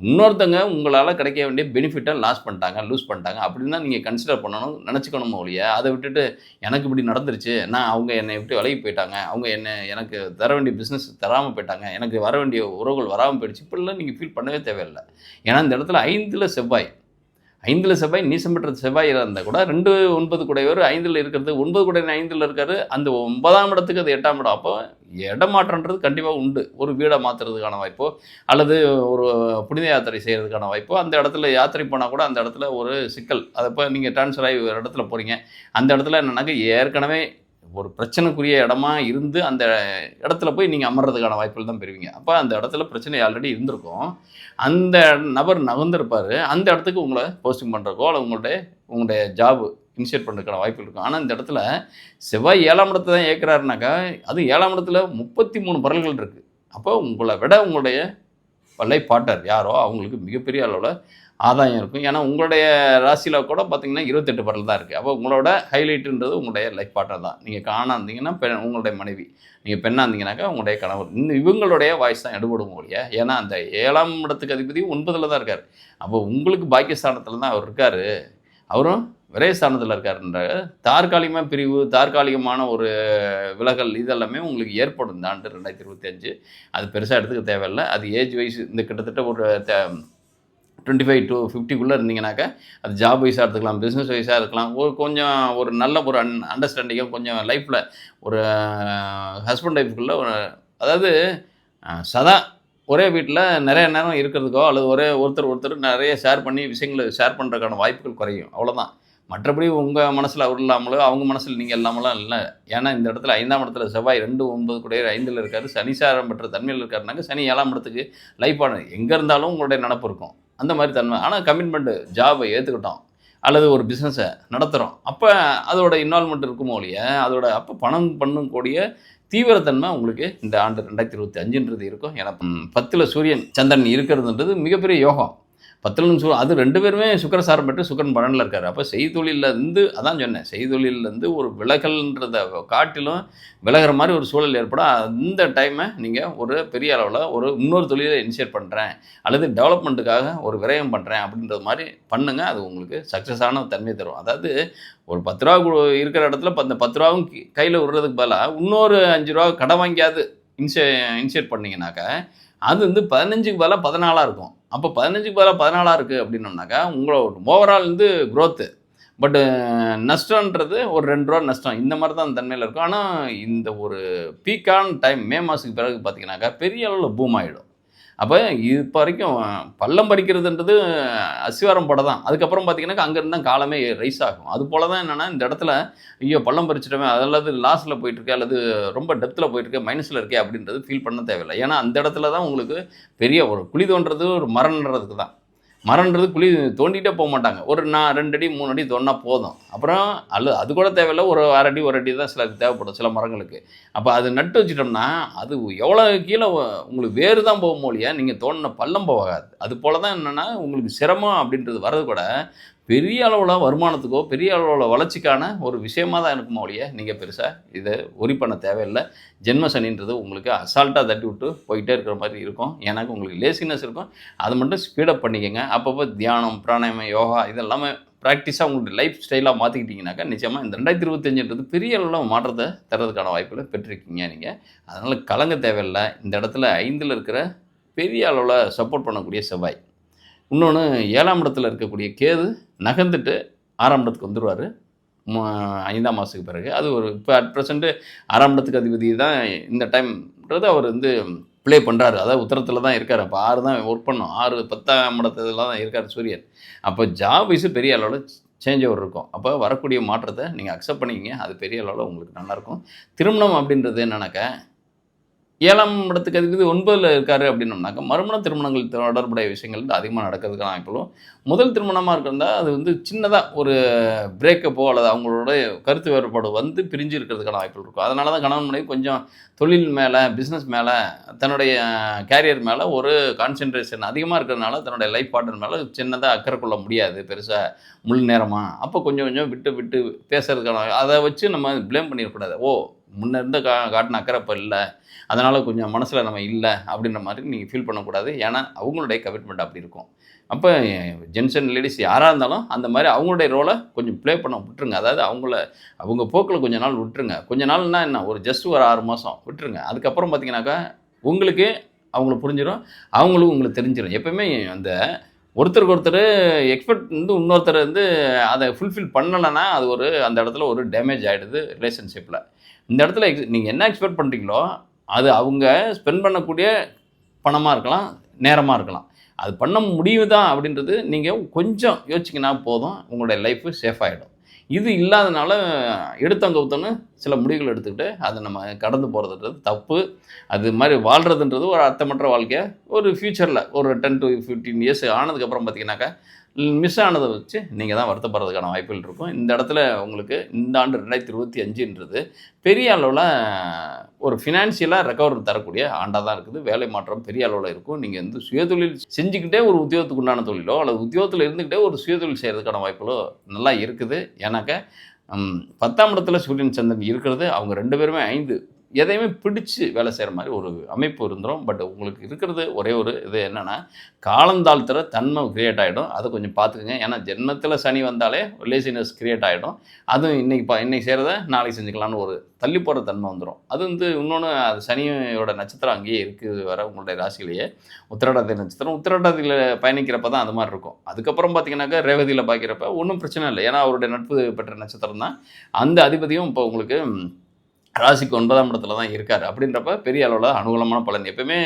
இன்னொருத்தங்க உங்களால் கிடைக்க வேண்டிய பெனிஃபிட்டை லாஸ் பண்ணிட்டாங்க லூஸ் பண்ணிட்டாங்க. அப்படின்னு தான் நீங்கள் கன்சிடர் பண்ணணும் நினச்சிக்கணுமோ ஒழிய அதை விட்டுட்டு எனக்கு இப்படி நடந்துருச்சு நான் அவங்க என்னை விட்டு விலகி போயிட்டாங்க அவங்க என்ன எனக்கு தர வேண்டிய பிஸ்னஸ் தராமல் போயிட்டாங்க எனக்கு வர வேண்டிய உறவுகள் வராமல் போயிடுச்சு இப்படிலாம் நீங்கள் ஃபீல் பண்ணவே தேவையில்லை. ஏன்னா இந்த இடத்துல ஐந்தில் செவ்வாய் ஐந்தில் செவ்வாய் நீசம் பெற்ற இருந்தால் கூட ரெண்டு ஒன்பது குடையவர் ஐந்தில் இருக்கிறது ஒன்பது குடை ஐந்தில் இருக்காரு. அந்த ஒன்பதாம் இடத்துக்கு அது எட்டாம் இடம். அப்போ இடமாற்றன்றது கண்டிப்பாக உண்டு. ஒரு வீடை மாற்றுறதுக்கான வாய்ப்போ அல்லது ஒரு புனித யாத்திரை செய்கிறதுக்கான வாய்ப்போ அந்த இடத்துல யாத்திரை போனால் கூட அந்த இடத்துல ஒரு சிக்கல். அதை இப்போ நீங்கள் ட்ரான்ஸ்ஃபர் ஆகி ஒரு இடத்துல போகிறீங்க அந்த இடத்துல என்னன்னாக்க ஏற்கனவே ஒரு பிரச்சனைக்குரிய இடமா இருந்து அந்த இடத்துல போய் நீங்கள் அமர்றதுக்கான வாய்ப்புகள் தான் பெறுவீங்க. அப்போ அந்த இடத்துல பிரச்சனை ஆல்ரெடி இருந்திருக்கும். அந்த நபர் நகர்ந்துருப்பார். அந்த இடத்துக்கு உங்களை போஸ்டிங் பண்ணுறக்கோ அல்லது உங்களுடைய உங்களுடைய ஜாபு இனிஷியேட் பண்ணுறதுக்கான வாய்ப்பு இருக்கும். ஆனால் இந்த இடத்துல செவ்வாய் ஏழாம் இடத்தை தான் ஏற்கிறாருனாக்கா அது ஏழாம் இடத்துல முப்பத்தி மூணு பரல்கள் இருக்குது அப்போ உங்களை விட உங்களுடைய பல்லை பாட்டர் யாரோ அவங்களுக்கு மிகப்பெரிய அளவில் ஆதாயம் இருக்கும். ஏன்னா உங்களுடைய ராசியில் கூட பார்த்தீங்கன்னா இருபத்தெட்டு பரல் தான் இருக்குது அப்போ உங்களோட ஹைலைட்டுன்றது உங்களுடைய லைஃப் பார்ட்னர் தான். நீங்கள் காணா இருந்தீங்கன்னா பெண் உங்களுடைய மனைவி. நீங்கள் பெண்ணாக இருந்தீங்கன்னாக்கா உங்களுடைய கணவர். இந்த இவங்களுடைய வாய்ஸ் தான் எடுபடும் ஒழிய ஏன்னா அந்த ஏழாம் இடத்துக்கு அதிபதி ஒன்பதில் தான் இருக்கார். அப்போ உங்களுக்கு பாக்கியஸ்தானத்தில் தான் அவர் இருக்கார். அவரும் விரயஸ்தானத்தில் இருக்காருன்ற தற்காலிகமாக பிரிவு தற்காலிகமான ஒரு விலகல் இதெல்லாமே உங்களுக்கு ஏற்படும் இந்த ஆண்டு ரெண்டாயிரத்தி இருபத்தி அஞ்சு. அது பெருசாக எடுத்துக்க தேவையில்லை. அது ஏஜ் வைஸ் இந்த கிட்டத்தட்ட ஒரு டுவெண்ட்டி ஃபைவ் டு ஃபிஃப்டிக்குள்ளே இருந்தீங்கன்னாக்கா அது ஜாப் வைஸாக எடுத்துக்கலாம் பிஸ்னஸ் வைஸாக இருக்கலாம். ஒரு கொஞ்சம் ஒரு நல்ல ஒரு அன் அண்டர்ஸ்டாண்டிங்காக கொஞ்சம் லைஃப்பில் ஒரு ஹஸ்பண்ட் ஒய்ஃப்குள்ளே ஒரு அதாவது சதா ஒரே வீட்டில் நிறைய நேரம் இருக்கிறதுக்கோ அல்லது ஒரே ஒருத்தர் ஒருத்தர் நிறைய ஷேர் பண்ணி விஷயங்களை ஷேர் பண்ணுறதுக்கான வாய்ப்புகள் குறையும். அவ்வளோதான் மற்றபடி உங்கள் மனசில் அவர் இல்லாமலோ அவங்க மனசில் நீங்கள் இல்லாமலாம் இல்லை. ஏன்னா இந்த இடத்துல ஐந்தாம் இடத்துல செவ்வாய் ரெண்டு ஒன்பது கூட ஐந்தில் இருக்காரு. சனி சாரம் பெற்ற தன்மையில் இருக்காருனாக்க சனி ஏழாம் இடத்துக்கு லைஃப் ஆனது. எங்கே இருந்தாலும் உங்களுடைய நடப்பு இருக்கும். அந்த மாதிரி தன்மை. ஆனால் கமிட்மெண்ட்டு ஜாபை ஏற்றுக்கிட்டோம் அல்லது ஒரு பிஸ்னஸை நடத்துகிறோம் அப்போ அதோட இன்வால்மெண்ட் இருக்குமோ ஒழிய அதோட அப்போ பணம் பண்ணக்கூடிய தீவிரத்தன்மை உங்களுக்கு இந்த ஆண்டு ரெண்டாயிரத்தி இருபத்தி அஞ்சுன்றது இருக்கும். ஏன்னா பத்தில் சூரியன் சந்திரன் இருக்கிறதுன்றது மிகப்பெரிய யோகம். பத்தில் சூ அது ரெண்டு பேருமே சுக்கர சாரம் பெற்று சுக்கரன் பலனில் இருக்காரு. அப்போ செய்தொழிலேருந்து அதான் சொன்னேன் செய்தொழிலேருந்து ஒரு விலகல்ன்றதை காட்டிலும் விலகிற மாதிரி ஒரு சூழல் ஏற்படும். அந்த டைமை நீங்கள் ஒரு பெரிய அளவில் ஒரு இன்னொரு தொழிலை இனிஷியேட் பண்ணுறேன் அல்லது டெவலப்மெண்ட்டுக்காக ஒரு விரயம் பண்ணுறேன் அப்படின்றது மாதிரி பண்ணுங்கள் அது உங்களுக்கு சக்ஸஸான தன்மை தரும். அதாவது ஒரு பத்து ரூபா இருக்கிற இடத்துல இப்போ அந்த பத்து ரூபாவும் கையில் விடுறதுக்கு பதிலாக இன்னொரு அஞ்சு ரூபா கடை வாங்கியாவது இன்ஷியே இன்ஷியேட் பண்ணிங்கனாக்கா அது வந்து பதினஞ்சுக்கு பதிலாக பதினாலாக இருக்கும். அப்போ பதினஞ்சுக்கு பதிலாக பதினாலாக இருக்குது அப்படின்னோம்னாக்கா உங்களோட ஓவரால் வந்து க்ரோத்து பட்டு நஷ்டன்றது ஒரு ரெண்டு ரூபா நஷ்டம். இந்த மாதிரி தான் தன்மையில் இருக்கும். ஆனால் இந்த ஒரு பீக்கான டைம் மே மாதத்துக்கு பிறகு பார்த்தீங்கன்னாக்கா பெரிய அளவில் பூம் ஆகிடும் அப்போ இப்போ வரைக்கும் பள்ளம் பறிக்கிறதுன்றது அசிவாரம் படம் தான் அதுக்கப்புறம் பார்த்தீங்கன்னா அங்கேருந்து தான் காலமே ரைஸ் ஆகும். அது போல தான் என்னென்னா இந்த இடத்துல ஐயோ பள்ளம் பறிச்சிட்டோமே அல்லது லாஸில் போயிட்டுருக்கேன் அல்லது ரொம்ப டெப்த்தில் போயிட்டுருக்கே மைனஸில் இருக்கே அப்படின்றது ஃபீல் பண்ண தேவையில்லை. ஏன்னா அந்த இடத்துல தான் உங்களுக்கு பெரிய ஒரு குழி தோன்றது ஒரு மரணன்றதுக்கு தான் மரம்ன்றது குழி தோண்டிகிட்டே போக மாட்டாங்க. ஒரு நான் ரெண்டு அடி மூணு அடி தோண்டினா போதும். அப்புறம் அல்ல அது கூட தேவையில்லை. ஒரு அரை அடி ஒரு அடி தான் சில தேவைப்படும் சில மரங்களுக்கு. அப்போ அது நட்டு வச்சிட்டோம்னா அது எவ்வளோ கீழே உங்களுக்கு வேறு தான் போகும் மொழியா நீங்கள் தோண்டின பள்ளம் போகாது. அது போல தான் என்னென்னா உங்களுக்கு சிரமம் அப்படின்றது வர்றது கூட பெரிய அளவில் வருமானத்துக்கோ பெரிய அளவில் வளர்ச்சிக்கான ஒரு விஷயமாக தான் இருக்குமோ ஒழிய நீங்கள் பெருசாக இதை ஒரி பண்ண தேவையில்லை. ஜென்ம சனின்றது உங்களுக்கு அசால்ட்டாக தட்டி விட்டு போயிட்டே இருக்கிற மாதிரி இருக்கும். எனக்கு உங்களுக்கு லேசினஸ் இருக்கும். அதை மட்டும் ஸ்பீடப் பண்ணிக்கோங்க. அப்பப்போ தியானம் பிராணாயம் யோகா இதெல்லாமே ப்ராக்டிஸாக உங்களுடைய லைஃப் ஸ்டைலாக மாற்றிக்கிட்டிங்கனாக்கா நிச்சயமாக இந்த ரெண்டாயிரத்தி இருபத்தஞ்சுன்றது பெரிய அளவில் மாற்றத்தை தரதுக்கான வாய்ப்புகளை பெற்றிருக்கீங்க நீங்கள் அதனால் கலங்க தேவையில்லை. இந்த இடத்துல ஐந்தில் இருக்கிற பெரிய அளவில் சப்போர்ட் பண்ணக்கூடிய செவ்வாய். இன்னொன்று ஏழாம் இடத்துல இருக்கக்கூடிய கேது நகர்ந்துட்டு ஆறாம் இடத்துக்கு வந்துடுவார் ஐந்தாம் மாதத்துக்கு பிறகு. அது ஒரு இப்போ அட் ப்ரெசண்ட்டு ஆறாம் இடத்துக்கு அதிபதி தான் இந்த டைம்ன்றது அவர் வந்து ப்ளே பண்ணுறாரு அதாவது உத்தரத்தில் தான் இருக்கார். அப்போ ஆறு தான் ஒர்க் பண்ணும் ஆறு பத்தாம் இடத்துல தான் இருக்கார் சூரியன். அப்போ ஜாப் வைஸு பெரிய அளவில் சேஞ்ச் ஓவர் இருக்கும். அப்போ வரக்கூடிய மாற்றத்தை நீங்கள் அக்செப்ட் பண்ணிக்கிங்க. அது பெரிய அளவில் உங்களுக்கு நல்லாயிருக்கும் திருமணம் அப்படின்றது என்னன்னாக்கா ஏழாம் இடத்துக்கு அதிபதி ஒன்பதில் இருக்காரு அப்படின்னோம்னாக்கா மறுமண திருமணங்கள் தொடர்புடைய விஷயங்கள் வந்து அதிகமாக நடக்கிறதுக்கான வாய்ப்புகளும் முதல் திருமணமாக இருக்கிறதா அது வந்து சின்னதாக ஒரு பிரேக்கப்போ அல்லது அவங்களோட கருத்து வேறுபாடு வந்து பிரிஞ்சு இருக்கிறதுக்கான வாய்ப்புகள் இருக்கும். அதனால தான் கணவன் மனைவி கொஞ்சம் தொழில் மேலே பிஸ்னஸ் மேலே தன்னுடைய கேரியர் மேலே ஒரு கான்சென்ட்ரேஷன் அதிகமாக இருக்கிறதுனால தன்னுடைய லைஃப் பார்ட்னர் மேலே சின்னதாக அக்கறை கொள்ள முடியாது பெருசாக முழு நேரமாக அப்போ கொஞ்சம் கொஞ்சம் விட்டு விட்டு பேசுறதுக்கான அதை வச்சு நம்ம ப்ளேம் பண்ணிடக்கூடாது. ஓ முன்னே இருந்த கா காட்டின அக்கறை இப்போ இல்லை. அதனால் கொஞ்சம் மனசில் நம்ம இல்லை அப்படின்ற மாதிரி நீங்கள் ஃபீல் பண்ணக்கூடாது. ஏன்னா அவங்களுடைய கமிட்மெண்ட் அப்படி இருக்கும். அப்போ ஜென்ஸ் அண்ட் லேடிஸ் யாராக இருந்தாலும் அந்த மாதிரி அவங்களுடைய ரோலை கொஞ்சம் ப்ளே பண்ண விட்டுருங்க. அதாவது அவங்கள அவங்க போக்கில் கொஞ்ச நாள் விட்டுருங்க. கொஞ்ச நாள்னா என்ன? ஒரு ஜஸ்ட் ஒரு ஆறு மாதம் விட்டுருங்க. அதுக்கப்புறம் பார்த்தீங்கன்னாக்கா உங்களுக்கு அவங்கள புரிஞ்சிடும் அவங்களும் உங்களுக்கு தெரிஞ்சிடும் எப்பவுமே அந்த ஒருத்தருக்கு ஒருத்தர் எக்ஸ்பெக்ட் வந்து இன்னொருத்தர் வந்து அதை ஃபுல்ஃபில் பண்ணலைன்னா அது ஒரு அந்த இடத்துல ஒரு டேமேஜ் ஆகிடுது ரிலேஷன்ஷிப்பில் இந்த இடத்துல எக்ஸ் நீங்கள் என்ன எக்ஸ்பெக்ட் பண்ணுறீங்களோ அது அவங்க ஸ்பெண்ட் பண்ணக்கூடிய பணமாக இருக்கலாம் நேரமாக இருக்கலாம். அது பண்ண முடியுதா அப்படின்றது நீங்கள் கொஞ்சம் யோசிச்சிங்கன்னா போதும் உங்களுடைய லைஃப்பு சேஃப் ஆகிடும் இது இல்லாதனால எடுத்தவங்க ஒருத்தன்னு சில முடிவுகள் எடுத்துக்கிட்டு அதை நம்ம கடந்து போகிறதுன்றது தப்பு. அது மாதிரி வாழ்கிறதுன்றது ஒரு அர்த்தமற்ற வாழ்க்கையை ஒரு ஃப்யூச்சரில் ஒரு டென் டு ஃபிஃப்டீன் இயர்ஸ் ஆனதுக்கப்புறம் பார்த்தீங்கன்னாக்கா மிஸ் ஆனதை வச்சு நீங்கள் தான் வருத்தப்படுறதுக்கான வாய்ப்புகள் இருக்கும். இந்த இடத்துல உங்களுக்கு இந்த ஆண்டு ரெண்டாயிரத்தி இருபத்தி அஞ்சுன்றது பெரிய அளவில் ஒரு ஃபினான்ஷியலாக ரெக்கவர் தரக்கூடிய ஆண்டாக தான் இருக்குது. வேலை மாற்றம் பெரிய அளவில் இருக்கும். நீங்கள் வந்து சுயதொழில் செஞ்சுக்கிட்டே ஒரு உத்தியோகத்துக்கு உண்டான தொழிலோ அல்லது உத்தியோகத்தில் இருந்துக்கிட்டே ஒரு சுயதொழில் செய்கிறதுக்கான வாய்ப்புகளோ நல்லா இருக்குது. ஏன்னாக்க பத்தாம் இடத்துல சூரியன் சந்திரன் இருக்கிறது. அவங்க ரெண்டு பேருமே ஐந்து எதையுமே பிடிச்சு வேலை செய்கிற மாதிரி ஒரு அமைப்பு இருந்துடும் பட் உங்களுக்கு இருக்கிறது ஒரே ஒரு இது என்னென்னா காலந்தாழ்த்துற தன்மை கிரியேட் ஆகிடும் அதை கொஞ்சம் பார்த்துக்குங்க. ஏன்னா ஜென்மத்தில் சனி வந்தாலே லேசினஸ் கிரியேட் ஆகிடும் அதுவும் இன்னைக்கு பா இன்றைக்கி செய்கிறத நாளைக்கு செஞ்சுக்கலாம்னு ஒரு தள்ளி போகிற தன்மை வந்துடும் அது வந்து இன்னொன்று அது சனியோட நட்சத்திரம் அங்கேயே இருக்குது வர உங்களுடைய ராசியிலேயே. உத்திரடாதி நட்சத்திரம். உத்திரடாதியில் பயணிக்கிறப்ப தான் அது மாதிரி இருக்கும். அதுக்கப்புறம் பார்த்தீங்கன்னாக்கா ரேவதியில் பார்க்குறப்ப ஒன்றும் பிரச்சனை இல்லை. ஏன்னா அவருடைய நட்பு பெற்ற நட்சத்திரம் தான் அந்த அதிபதியும் இப்போ உங்களுக்கு ராசிக்கு ஒன்பதாம் இடத்துல தான் இருக்கார். அப்படின்றப்ப பெரிய அளவில் அனுகூலமான பலன். எப்பவுமே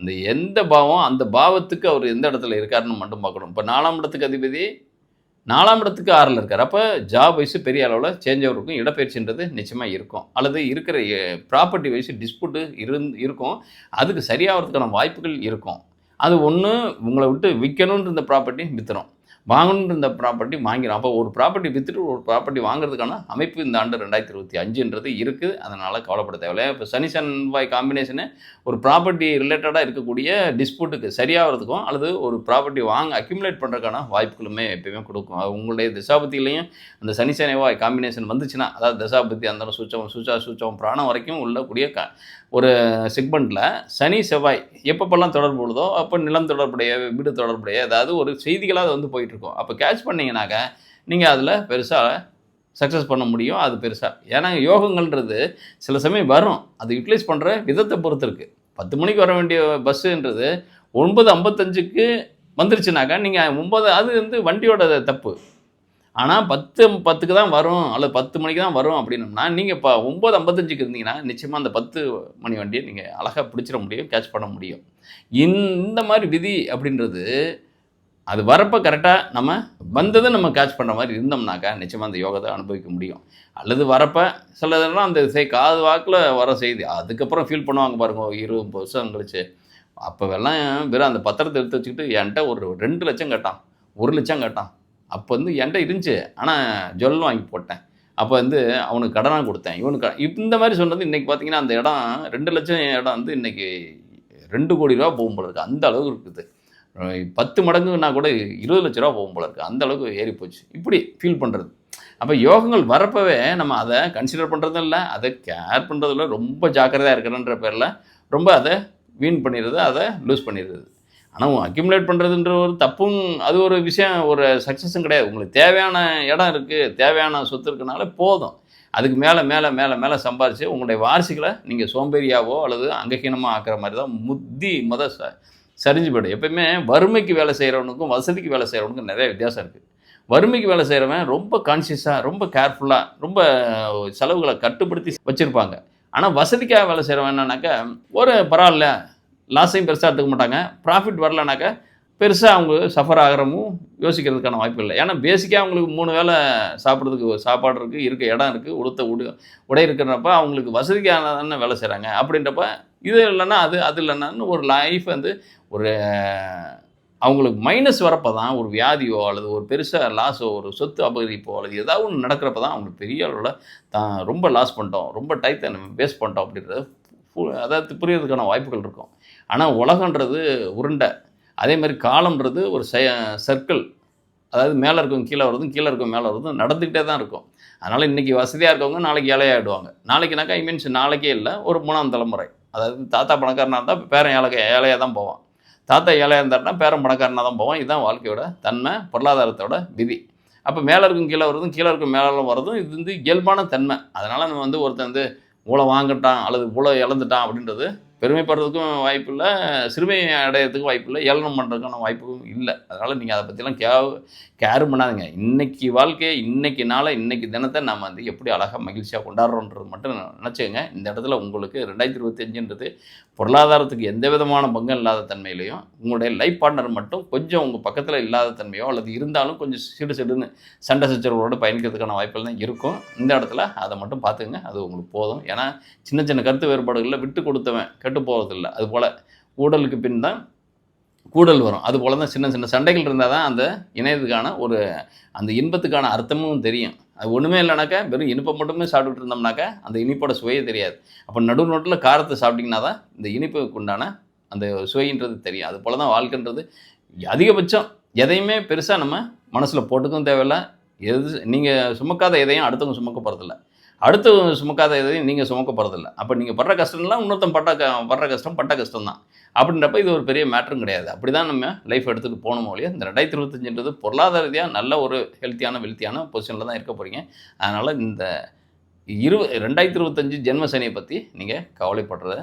இந்த எந்த பாவம் அந்த பாவத்துக்கு அவர் எந்த இடத்துல இருக்காருன்னு மட்டும் பார்க்கணும். இப்போ நாலாம் இடத்துக்கு அதிபதி நாலாம் இடத்துக்கு ஆறில் இருக்கார். அப்போ ஜாப் வயசு பெரிய அளவில் சேஞ்ச் இருக்கும் இடப்பெயர்ச்சின்றது நிச்சயமாக இருக்கும். அல்லது இருக்கிற ப்ராப்பர்ட்டி வைஸு டிஸ்பியூட்டு இருந் இருக்கும். அதுக்கு சரியாகிறதுக்கான வாய்ப்புகள் இருக்கும். அது ஒன்று உங்களை விட்டு விற்கணுன்ற ப்ராப்பர்ட்டி விற்றுரும் வாங்கணுன்ற இந்த ப்ராப்பர்ட்டி வாங்கிடும் அப்போ ஒரு ப்ராப்பர்ட்டி விற்றுட்டு ஒரு ப்ராப்பர்ட்டி வாங்குறதுக்கான அமைப்பு இந்த ஆண்டு ரெண்டாயிரத்தி இருபத்தி அஞ்சுன்றது இருக்குது. அதனால் கவலைப்பட தேவையில்லை. இப்போ சனி சன்வாய் காம்பினேஷனு ஒரு ப்ராப்பர்ட்டி ரிலேட்டடாக இருக்கக்கூடிய டிஸ்பியூட்டுக்கு சரியாகிறதுக்கும் அல்லது ஒரு ப்ராப்பர்ட்டி வாங்க அக்யூமுலேட் பண்ணுறதுக்கான வாய்ப்புகளுமே எப்பயுமே கொடுக்கும். உங்களுடைய திசாபத்திலையும் அந்த சனி செவ்வாய் காம்பினேஷன் வந்துச்சுன்னா அதாவது திசாபத்தி அந்த சூச்சம் சூச்சா சூச்சம் பிராணம் வரைக்கும் உள்ளக்கூடிய க ஒரு செக்மெண்ட்டில் சனி செவ்வாய் எப்பப்பெல்லாம் தொடர்பு உள்ளதோ அப்போ நிலம் தொடர்புடைய வீடு தொடர்புடைய ஏதாவது ஒரு செய்திகளாக வந்து போயிட்டு இருக்கும். அப்போ கேட்ச் பண்ணிங்கனாக்க நீங்கள் அதில் பெருசாக சக்ஸஸ் பண்ண முடியும். அது பெருசாக ஏன்னா யோகங்கள்ன்றது சில சமயம் வரும். அது யூட்டிலைஸ் பண்ணுற விதத்தை பொறுத்து இருக்குது பத்து மணிக்கு வர வேண்டிய பஸ்ஸுன்றது ஒன்பது ஐம்பத்தஞ்சுக்கு வந்துருச்சுனாக்கா நீங்கள் ஒம்பது அது வந்து வண்டியோட தப்பு. ஆனால் பத்து பத்துக்கு தான் வரும் அல்லது பத்து மணிக்கு தான் வரும் அப்படின்னம்னா நீங்கள் இப்போ ஒம்பது ஐம்பத்தஞ்சுக்கு இருந்தீங்கன்னா நிச்சயமாக அந்த பத்து மணி வண்டியை நீங்கள் அழகாக பிடிச்சிட முடியும் கேட்ச் பண்ண முடியும். இந்த மாதிரி விதி அப்படின்றது அது வரப்போ கரெக்டாக நம்ம வந்ததை நம்ம கேட்ச் பண்ணுற மாதிரி இருந்தோம்னாக்கா நிச்சயமாக அந்த யோகத்தை அனுபவிக்க முடியும். அல்லது வரப்போ சிலதெல்லாம் அந்த செய் காது வாக்கில் வர செய்தி அதுக்கப்புறம் ஃபீல் பண்ணுவாங்க பாருங்க இருபது வருஷம் கழிச்சு. அப்போவெல்லாம் வெறும் அந்த பத்திரத்தை எடுத்து வச்சுக்கிட்டு என்கிட்ட ஒரு ரெண்டு லட்சம் கேட்டான் ஒரு லட்சம் கேட்டான். அப்போ வந்து என்கிட்ட இருந்துச்சு ஆனால் ஜுவல் வாங்கி போட்டேன். அப்போ வந்து அவனுக்கு கடனாக கொடுத்தேன். இவனுக்கு இந்த மாதிரி சொன்னது இன்றைக்கி பார்த்தீங்கன்னா அந்த இடம் ரெண்டு லட்சம் இடம் வந்து இன்றைக்கி ரெண்டு கோடி ரூபா போகும் போல இருக்குது அந்த அளவுக்கு இருக்குது. பத்து மடங்குன்னா கூட இருபது லட்ச ரூபா போகும் போல இருக்குது அந்த அளவுக்கு ஏறி போச்சு. இப்படி ஃபீல் பண்ணுறது அப்போ யோகங்கள் வரப்பவே நம்ம அதை கன்சிடர் பண்ணுறதும் இல்லை அதை கேர் பண்ணுறதுல ரொம்ப ஜாக்கிரதையாக இருக்கிறன்ற பேரில் ரொம்ப அதை வீண் பண்ணிடுறது அதை லூஸ் பண்ணிடுறது. ஆனால் அக்யூமுலேட் பண்ணுறதுன்ற ஒரு தப்பும் அது ஒரு விஷயம் ஒரு சக்ஸஸும் கிடையாது. உங்களுக்கு தேவையான இடம் இருக்குது தேவையான சொத்து இருக்கனால போதும். அதுக்கு மேலே மேலே மேலே மேலே சம்பாரித்து உங்களுடைய வாரிசுகளை நீங்கள் சோம்பேறியாவோ அல்லது அங்ககீனமாக ஆக்கிற மாதிரி தான் முத்தி மத ச சரிஞ்சு போயிடும் எப்பயுமே வறுமைக்கு வேலை செய்கிறவனுக்கும் வசதிக்கு வேலை செய்கிறவனுக்கும் நிறைய வித்தியாசம் இருக்குது வறுமைக்கு வேலை செய்கிறவன் ரொம்ப கான்சியஸாக ரொம்ப கேர்ஃபுல்லாக ரொம்ப செலவுகளை கட்டுப்படுத்தி வச்சுருப்பாங்க. ஆனால் வசதிக்காக வேலை செய்கிறவன் என்னன்னாக்கா ஒரு பரவாயில்ல லாஸையும் பெருசாக எடுத்துக்க மாட்டாங்க. ப்ராஃபிட் வரலனாக்கா பெருசாக அவங்க சஃபர் ஆகிறமும் யோசிக்கிறதுக்கான வாய்ப்பு இல்லை. ஏன்னா பேசிக்காக அவங்களுக்கு மூணு வேளை சாப்பிட்றதுக்கு சாப்பாடு இருக்குது இருக்க இடம் இருக்குது உடுத்த உடு உடை இருக்கிறப்ப அவங்களுக்கு வசதிக்கான வேலை செய்கிறாங்க அப்படின்றப்ப இது இல்லைன்னா அது அது இல்லைன்னான்னு ஒரு லைஃப் வந்து ஒரு அவங்களுக்கு மைனஸ் வரப்போ தான் ஒரு வியாதியோ அல்லது ஒரு பெருசாக லாஸோ ஒரு சொத்து அபகரிப்போ அல்லது ஏதாவது ஒன்று நடக்கிறப்ப தான் அவங்களுக்கு பெரிய அளவில் தான் ரொம்ப லாஸ் பண்ணிட்டோம் ரொம்ப டைத்தை நம்ம வேஸ்ட் பண்ணிட்டோம் அப்படின்றது அதாவது புரியறதுக்கான வாய்ப்புகள் இருக்கும். ஆனால் உலகன்றது உருண்டை. அதே மாதிரி காலம்ன்றது ஒரு சர்க்கிள் அதாவது மேலே இருக்கும் கீழே வருதும் கீழே இருக்கும் மேலே வரதும் நடந்துக்கிட்டே தான் இருக்கும். அதனால் இன்றைக்கி வசதியாக இருக்கவங்க நாளைக்கு ஏழையாகிடுவாங்க நாளைக்குனாக்கா ஐ மீன்ஸ் நாளைக்கே இல்லை ஒரு மூணாம் தலைமுறை. அதாவது தாத்தா பணக்காரனாக இருந்தால் பேரன் ஏழை ஏழையாக தான் போவான். தாத்தா ஏழையாக இருந்தாருன்னா பேரன் பணக்காரனாக தான் போவான். இதுதான் வாழ்க்கையோட தன்மை பொருளாதாரத்தோட விதி. அப்போ மேலே இருக்கும் கீழே வருதும் கீழே இருக்கும் மேலே வரதும் இது வந்து இயல்பான தன்மை. அதனால் நம்ம வந்து ஒருத்தன் வந்து ஊழ வாங்கிட்டான் அல்லது மூளை இழந்துட்டான் அப்படின்றது பெருமைப்படுறதுக்கும் வாய்ப்பு இல்லை சிறுமை அடையிறதுக்கும் வாய்ப்பு இல்லை ஏளனம் பண்ணுறதுக்கான வாய்ப்பும் இல்லை. அதனால் நீங்கள் அதை பற்றிலாம் கே கேரும் பண்ணாதுங்க. இன்னைக்கு வாழ்க்கையை இன்னைக்கு நாளை இன்னைக்கு தினத்தை நம்ம வந்து எப்படி அழகாக மகிழ்ச்சியாக கொண்டாடுறோன்றது மட்டும் நினச்சிக்கோங்க. இந்த இடத்துல உங்களுக்கு ரெண்டாயிரத்தி இருபத்தஞ்சுன்றது பொருளாதாரத்துக்கு எந்த விதமான பங்கம் இல்லாத தன்மையிலையும் உங்களுடைய லைஃப் பார்ட்னர் மட்டும் கொஞ்சம் உங்கள் பக்கத்தில் இல்லாத தன்மையோ அல்லது இருந்தாலும் கொஞ்சம் சிடு சிடுன்னு சண்டை சச்சரவோடு பயணிக்கிறதுக்கான வாய்ப்புகள் தான் இருக்கும். இந்த இடத்துல அதை மட்டும் பார்த்துங்க அது உங்களுக்கு போதும். ஏன்னா சின்ன சின்ன கருத்து வேறுபாடுகளில் விட்டு கொடுத்தவன் கெட்டு போகிறதில்ல அதுபோல் ஊடலுக்கு பின் தான் கூடல் வரும். அது போல் தான் சின்ன சின்ன சண்டைகள் இருந்தால் தான் அந்த இணையத்துக்கான ஒரு அந்த இன்பத்துக்கான அர்த்தமும் தெரியும். அது ஒன்றுமே இல்லைனாக்கா வெறும் இனிப்பை மட்டுமே சாப்பிட்டுட்டு இருந்தோம்னாக்கா அந்த இனிப்போட சுவையே தெரியாது. அப்போ நடு நோட்டில் காரத்தை சாப்பிட்டிங்கன்னா தான் இந்த இனிப்புக்கு உண்டான அந்த சுவைன்றது தெரியும். அதுபோல் தான் வாழ்க்கைன்றது அதிகபட்சம் எதையுமே பெருசாக நம்ம மனசில் போட்டுக்கவும் தேவையில்லை. எது நீங்கள் சுமக்காத எதையும் அடுத்தவங்க சுமக்க போகிறதில்ல அடுத்து சுமக்காத இதையும் நீங்கள் சுமக்க போகிறதில்ல அப்போ நீங்கள் படுற கஷ்டம்லாம் இன்னொருத்தன் பட்ட க படுற கஷ்டம் பட்ட கஷ்டம் தான் அப்படின்றப்ப இது ஒரு பெரிய மேட்ரும் கிடையாது. அப்படி தான் நம்ம லைஃப் எடுத்துகிட்டு போகணும் ஒழிய இந்த ரெண்டாயிரத்தி இருபத்தஞ்சுன்றது பொருளாதார ரீதியாக நல்ல ஒரு ஹெல்த்தியான வெல்த்தியான பொசிஷனில் தான் இருக்க போகிறீங்க அதனால் இந்த இரு ரெண்டாயிரத்தி இருபத்தஞ்சு ஜென்மசனியை பற்றி நீங்கள் கவலைப்படுறத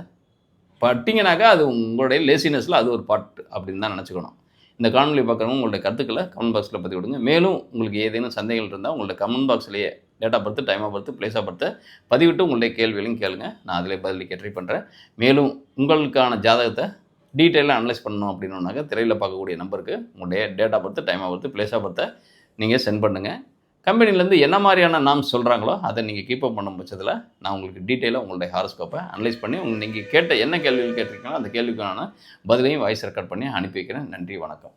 பட்டிங்கனாக்கா அது உங்களுடைய லேசினஸில் அது ஒரு பாட்டு அப்படின்னு தான் நினச்சிக்கணும். இந்த காணொலி பார்க்குறவங்க உங்களுடைய கருத்துக்களை கமெண்ட் பாக்ஸில் பற்றி விடுங்க மேலும் உங்களுக்கு ஏதேனும் சந்தேகங்கள் இருந்தால் உங்களுடைய comment பாக்ஸ்லேயே date of birth time of birth place of birth பதிவிட்டு உங்களுடைய கேள்விகளையும் கேளுங்க. நான் அதிலே பதிலுக்கு ட்ரை பண்ணுறேன் மேலும் உங்களுக்கான ஜாதகத்தை டீட்டெயிலாக அனலைஸ் பண்ணணும் அப்படின்னாக்க திரையில் பார்க்கக்கூடிய நம்பருக்கு உங்களுடைய date of birth time of birth place of பர்த்தை நீங்கள் சென்ட் பண்ணுங்கள் கம்பெனிலேருந்து என்ன மாதிரியான நாம் சொல்கிறாங்களோ அதை நீங்கள் கீப் அப் பண்ணும் பட்சத்தில் நான் உங்களுக்கு டீட்டெயிலாக உங்களுடைய ஹாரோஸ்கோப்பை அனலைஸ் பண்ணி உங்கள் நீங்கள் கேட்ட என்ன கேள்விகள் கேட்டிருக்கீங்களோ அந்த கேள்விக்கான பதிலையும் வாய்ஸ் ரெக்கார்ட் பண்ணி அனுப்பி வைக்கிறேன். நன்றி வணக்கம்.